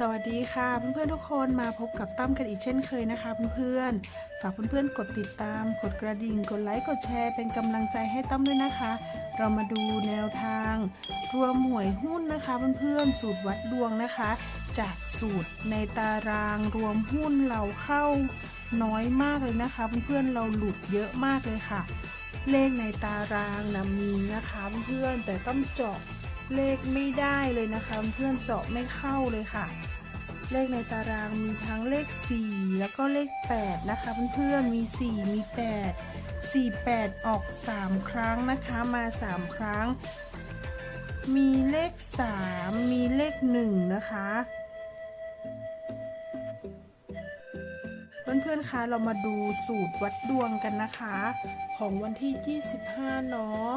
สวัสดีค่ะเพื่อนๆทุกคนมาพบกับตั้มกันอีกเช่นเคยนะคะเพื่อนๆฝากเพื่อนๆกดติดตาม กดกระดิ่ง กดไลค์กดแชร์เป็นกำลังใจให้ตั้มด้วยนะคะ เรามาดูแนวทาง รวมหวยหุ้นนะคะเพื่อนๆสูตรวัดดวงนะคะ จากสูตรในตารางรวมหุ้นเราเข้าน้อยมากเลยนะคะ เพื่อนๆเราหลุดเยอะมากเลยค่ะ เลขในตารางนะมีนะคะเพื่อนๆแต่ต้องเจาะ เลขไม่ได้เลยนะคะ เพื่อนเจาะไม่เข้าเลยค่ะ เลขในตารางมีทั้งเลข 4 แล้วก็เลข 8 นะคะ เพื่อนๆมี 4 มี 8 4 8 ออก 3 ครั้งนะคะมา 3 ครั้ง มีเลข 3 มีเลข 1 นะคะเพื่อนๆ คะเรามาดูสูตรวัดดวงกันนะคะ ของวันที่ 25 เนาะ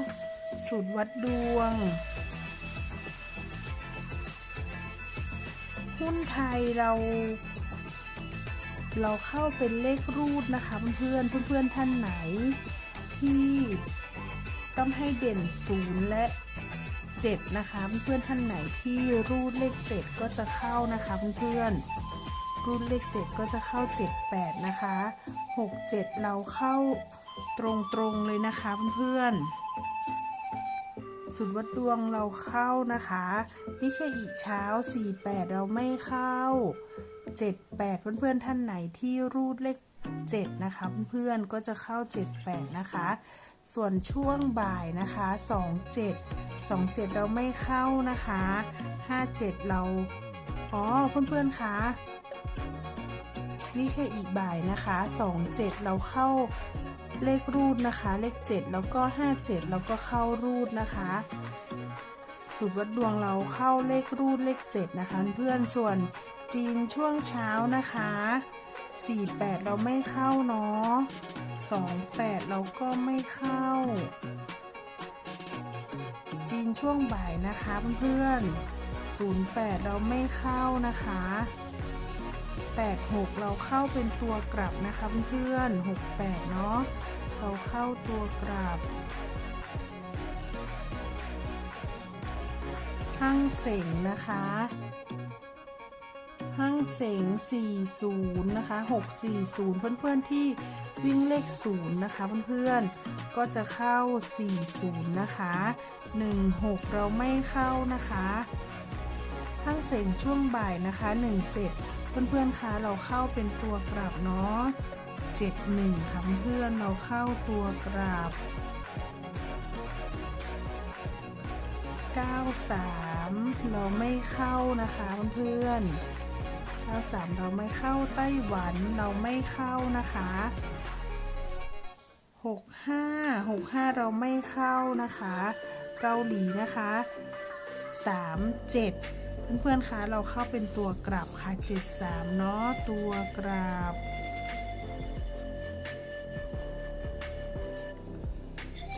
สูตรวัดดวง หุ้นไทยเรา เราเข้าเป็นเลขรูดนะคะ เพื่อนๆเพื่อนท่านไหน ที่ต้องให้เด่นศูนย์และ 7 นะคะเพื่อนท่านไหนที่รูดเลข 7 ก็จะเข้านะคะเพื่อนรูดเลข 7 ก็จะเข้า 7 8 นะคะ 6 7 เราเข้าตรงๆเลยนะคะเพื่อนๆ สุดวัดดวงเราเข้านะคะนี่แค่อีกเช้า 48 เราไม่เข้า 78 เพื่อนๆท่านไหนที่รูดเลข 7 นะคะ เพื่อนๆก็จะเข้า 78 นะคะ ส่วนช่วงบ่ายนะคะ 27 27 เราไม่เข้านะคะ 57 เราอ๋อเพื่อนๆคะนี่แค่อีกบ่ายนะคะ 27 เราเข้า เลขรูดนะคะ เลข 7 แล้วก็ 57 แล้วก็เข้ารูดนะคะสูตรวัดดวงเราเข้าเลขรูดเลข 7 นะคะ เพื่อนส่วนจีนช่วงเช้านะคะ 48 เราไม่เข้าเนาะ28 เราก็ไม่เข้า จีนช่วงบ่ายนะคะเพื่อนๆ08 เราไม่เข้านะคะ 86 เราเข้าเป็นตัวกลับนะคะเพื่อนๆ68 เนาะ เราเข้าตัวกลับห้างเสงนะคะห้างเสง40 นะคะ 640 เพื่อนๆที่วิ่งเลข 0 นะคะเพื่อนๆ ก็จะเข้า 40 นะคะ 16 เราไม่เข้านะคะ ห้างเสงช่วงบ่ายนะคะ 17 เพื่อนๆคะเราเข้าเป็นตัวกลับเนาะ71ค่ะเพื่อนเราเข้าตัวกลับ93 เราไม่เข้านะคะเพื่อนๆ93 เราไม่เข้าไต้หวันเราไม่เข้านะคะ65 65 เราไม่เข้านะคะ เกาหลีนะคะ 37 เพื่อนๆคะเราเข้าเป็นตัวกลับค่ะ 73 เนาะตัวกลับ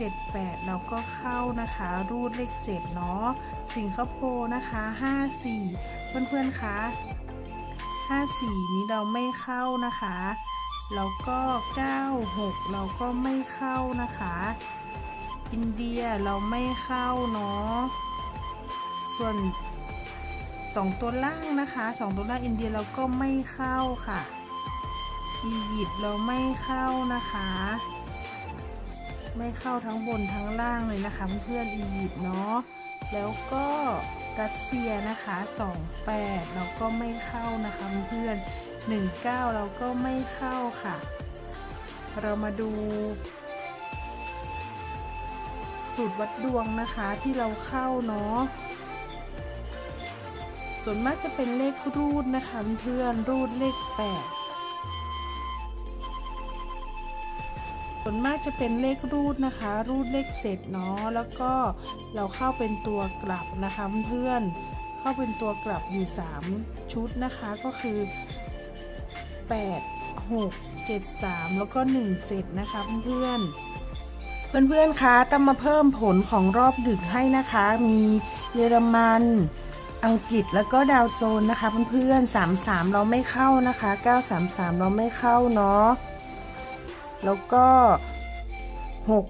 78 เราก็เข้านะคะ รูดเลข 7 เนาะสิงคโปร์นะคะ 54 เพื่อนๆคะ54 นี้เราไม่เข้านะคะ แล้วก็ 96 เราก็ไม่เข้านะคะ อินเดียเราไม่เข้าเนาะส่วน 2 ตัวล่างนะคะ 2 ตัวล่างอินเดียเราก็ไม่เข้าค่ะอียิปต์เราไม่เข้านะคะ ไม่เข้าทั้งบนทั้งล่างเลยนะคะเพื่อนๆอียิปต์เนาะแล้วก็รัสเซียนะคะ28เราก็ไม่เข้านะคะเพื่อน19 เราก็ไม่เข้าค่ะ เรามาดู สูตรวัดดวงนะคะที่เราเข้าเนาะ ส่วนมากจะเป็นเลขรูดนะคะเพื่อนรูดเลข 8 ส่วนมากจะเป็นเลขรูดนะคะ รูดเลข 7 เนาะแล้วก็เราเข้าเป็นตัวกลับนะคะเพื่อนเข้าเป็นตัวกลับอยู่ 3 ชุดนะคะก็คือ 8 6 7 3 แล้วก็ 1 7 นะคะเพื่อนเพื่อนๆคะต้องมาเพิ่มผลของรอบดึกให้นะคะ มีเยอรมัน อังกฤษแล้วก็ดาวโจน์นะคะเพื่อนๆ33 เราไม่เข้านะคะ 933 เราไม่เข้าเนาะ แล้วก็ 6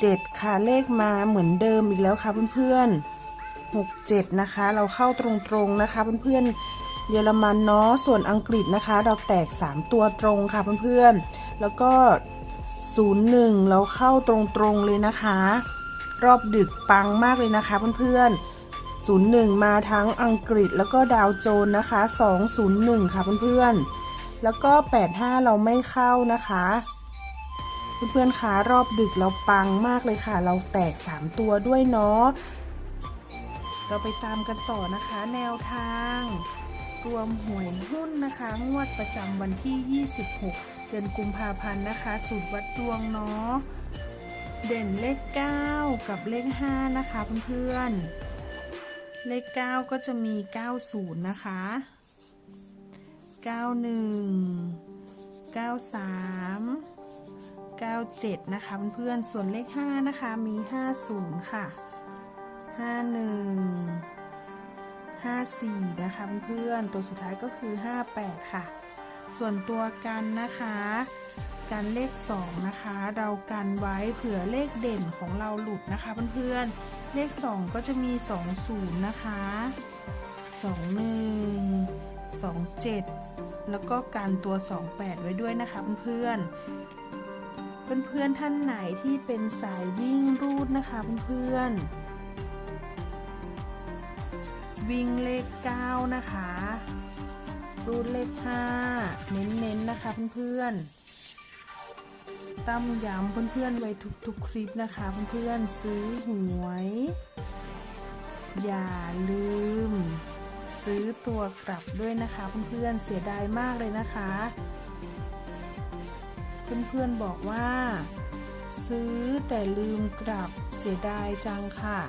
7 ค่ะเลขมาเหมือนเดิมอีกแล้วค่ะเพื่อนๆ6 7 นะคะ เราเข้าตรงๆนะคะเพื่อนๆเยอรมันเนาะ ส่วนอังกฤษนะคะ เราแตก 3 ตัวตรงค่ะเพื่อนๆ แล้วก็ 01 เราเข้าตรงๆเลยนะคะ รอบดึกปังมากเลยนะคะเพื่อนๆ 01 มาทั้งอังกฤษแล้วก็ดาวโจน์นะคะ 201 ค่ะเพื่อนๆ แล้วก็ 85 เราไม่เข้านะคะ เพื่อนๆคะรอบดึกเราปังมากเลยค่ะ เราแตก 3 ตัวด้วยเนาะ เราไปตามกันต่อนะคะ แนวทาง รวมหวยหุ้นนะคะ งวดประจำวันที่ 26 เดือนกุมภาพันธ์นะคะ สูตรวัดดวงเนาะ เด่นเลข 9 กับเลข 5 นะคะเพื่อนๆ เลข 9 ก็จะมี 90 นะคะ 91 93 97 นะคะเพื่อนๆส่วนเลข 5 นะคะ มี 50 ค่ะ 51 54 นะคะเพื่อนๆตัวสุดท้ายก็คือ 58 ค่ะ ส่วนตัวกันนะคะกันเลข 2 นะคะ เรากันไว้เผื่อเลขเด่นของเราหลุดนะคะเพื่อนๆ เลข 2 ก็จะมี 20 นะคะ 21 27 แล้วก็กันตัว 28 ไว้ด้วยนะคะเพื่อนๆ เพื่อนๆท่านไหนที่เป็นสายวิ่งรูดนะคะเพื่อนๆ วิ่งเลข 9 นะคะ รูดเลข 5 เน้นๆนะคะเพื่อนๆ ตั้มย้ำเพื่อนๆไว้ทุกๆคลิปนะคะ เพื่อนๆซื้อหวย อย่าลืม ซื้อตัวกลับด้วยนะคะ เพื่อนๆเสียดายมากเลยนะคะ เพื่อนๆบอกว่า ซื้อแต่ลืมกลับเสียดายจังค่ะ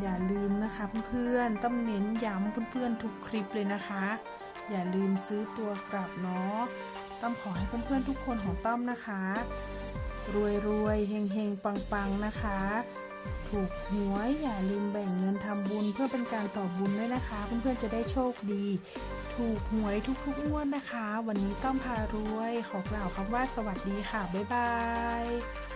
อย่าลืมนะคะเพื่อนๆต้องเน้นย้ำเพื่อนๆทุกคลิปเลยนะคะ อย่าลืมซื้อตัวกลับเนาะ ต้อมขอให้เพื่อนๆทุกคนของต้อมนะคะ รวยรวยๆเฮงเฮงปังปังนะคะ ถูกหวยอย่าลืมแบ่งเงินทำบุญเพื่อเป็นการต่อบุญด้วยนะคะ เพื่อนๆจะได้โชคดี ถูกหวยทุกๆงวดนะคะ วันนี้ต้อมพารวยขอกล่าวคำว่าสวัสดีค่ะ บ๊ายบาย